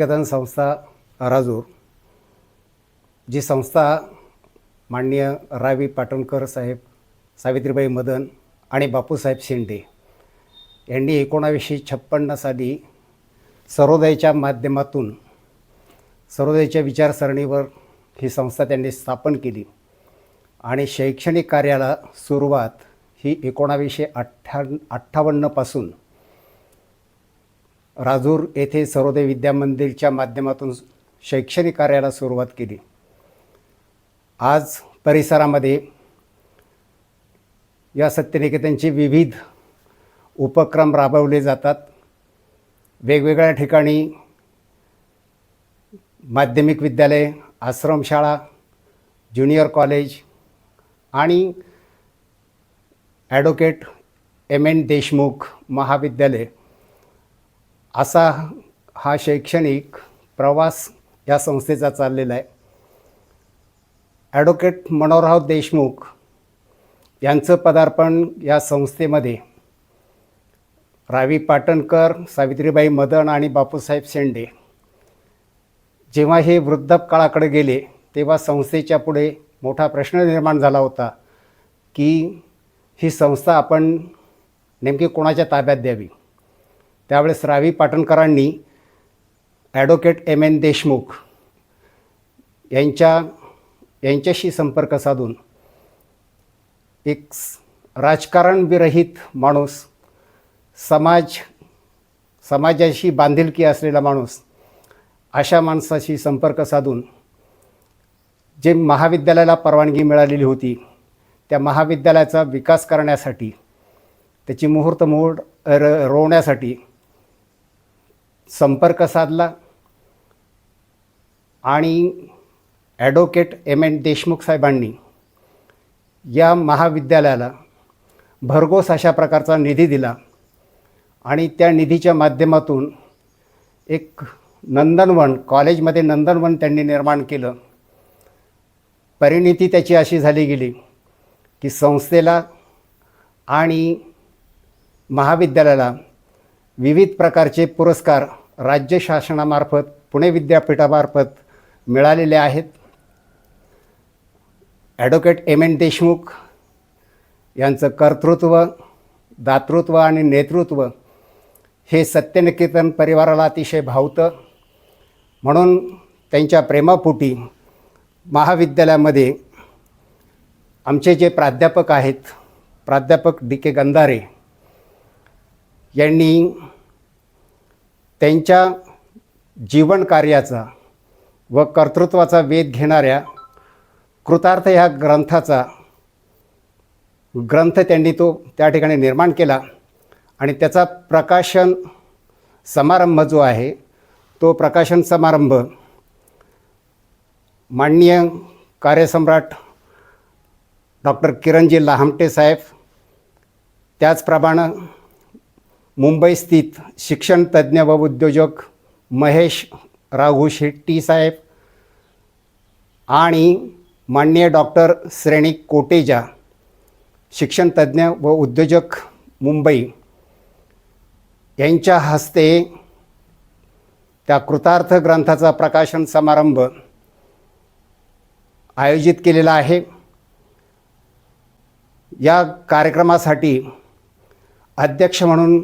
विद्यादान संस्था राजूर जी संस्था माननीय रावी पाटणकर साहेब सावित्रीबाई मदन आणि बापूसाहेब शेंडे यांनी एकोणावीसशे छप्पन्न साली सरोदयच्या माध्यमातून सर्वोदयच्या विचारसरणीवर ही संस्था त्यांनी स्थापन केली आणि शैक्षणिक कार्याला सुरुवात ही एकोणावीसशे अठ्ठा अठ्ठावन्नपासून राजूर येथे सर्वोदय विद्या मंदिरच्या माध्यमातून शैक्षणिक कार्याला सुरुवात केली. आज परिसरामध्ये या सत्यनिकेतनचे विविध उपक्रम राबवले जातात. वेगवेगळ्या ठिकाणी माध्यमिक विद्यालय आश्रमशाळा ज्युनियर कॉलेज आणि ॲडव्होकेट एम एन देशमुख महाविद्यालय असा हा शैक्षणिक प्रवास या संस्थेचा चाललेला आहे. ॲडव्होकेट मनोहरराव देशमुख यांचं पदार्पण या संस्थेमध्ये रावी पाटणकर सावित्रीबाई मदन आणि बापूसाहेब शेंडे जेव्हा हे वृद्धकाळाकडे गेले तेव्हा संस्थेच्या पुढे मोठा प्रश्न निर्माण झाला होता की ही संस्था आपण नेमकी कोणाच्या ताब्यात द्यावी? त्यावेळेस रावी पाटणकरांनी ॲडव्होकेट एम एन देशमुख यांच्या यांच्याशी संपर्क साधून एक राजकारणविरहित माणूस समाज समाजाशी बांधिलकी असलेला माणूस अशा माणसाशी संपर्क साधून जे महाविद्यालयाला परवानगी मिळालेली होती त्या महाविद्यालयाचा विकास करण्यासाठी त्याची मुहूर्तमोड र रोवण्यासाठी संपर्क साधला आणि ॲडव्होकेट एम एन देशमुख साहेबांनी या महाविद्यालयाला भरघोस अशा प्रकारचा निधी दिला आणि त्या निधीच्या माध्यमातून एक नंदनवन कॉलेजमध्ये नंदनवन त्यांनी निर्माण केलं. परिणिती त्याची अशी झाली गेली की संस्थेला आणि महाविद्यालयाला विविध प्रकारचे पुरस्कार राज्य शासनामार्फत पुणे विद्यापीठामार्फत मिळालेले आहेत. ॲडव्होकेट एम एन देशमुख यांचं कर्तृत्व दातृत्व आणि नेतृत्व हे सत्यनिकेतन परिवाराला अतिशय भावतं. म्हणून त्यांच्या प्रेमापोटी महाविद्यालयामध्ये आमचे जे प्राध्यापक आहेत प्राध्यापक डी के गंधारे यांनी त्यांच्या जीवनकार्याचा व कर्तृत्वाचा वेध घेणाऱ्या कृतार्थ ह्या ग्रंथाचा ग्रंथ त्यांनी तो त्या ठिकाणी निर्माण केला. आणि त्याचा प्रकाशन समारंभ जो आहे तो प्रकाशन समारंभ माननीय कार्यसम्राट डॉक्टर किरणजी लहामटे साहेब त्याचप्रमाणे मुंबई स्थित शिक्षण व उद्योजक महेश राघू शेट्टी साहेब आणि माननीय डॉक्टर श्रेणी कोटेजा शिक्षणतज्ज्ञ व उद्योजक मुंबई यांच्या हस्ते त्या कृतार्थ ग्रंथाचा प्रकाशन समारंभ आयोजित केलेला आहे. या कार्यक्रमासाठी अध्यक्ष म्हणून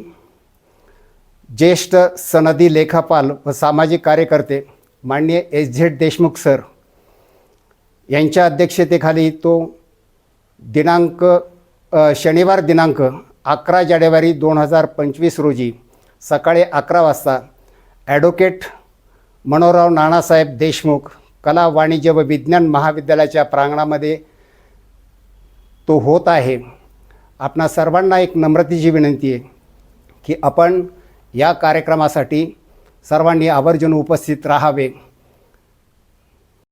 ज्येष्ठ सनदी लेखापाल व सामाजिक कार्यकर्ते माननीय एस झेड देशमुख सर यांच्या अध्यक्षतेखाली तो दिनांक शनिवार दिनांक अकरा जानेवारी दोन हजार पंचवीस रोजी सकाळी अकरा वाजता ॲडव्होकेट मनोहरराव नानासाहेब देशमुख कला वाणिज्य व विज्ञान महाविद्यालयाच्या प्रांगणामध्ये तो होत आहे. आपणा सर्वांना एक नम्रतेची विनंती आहे की आपण या कार्यक्रमासाठी सर्वांनी आवर्जून उपस्थित राहावे.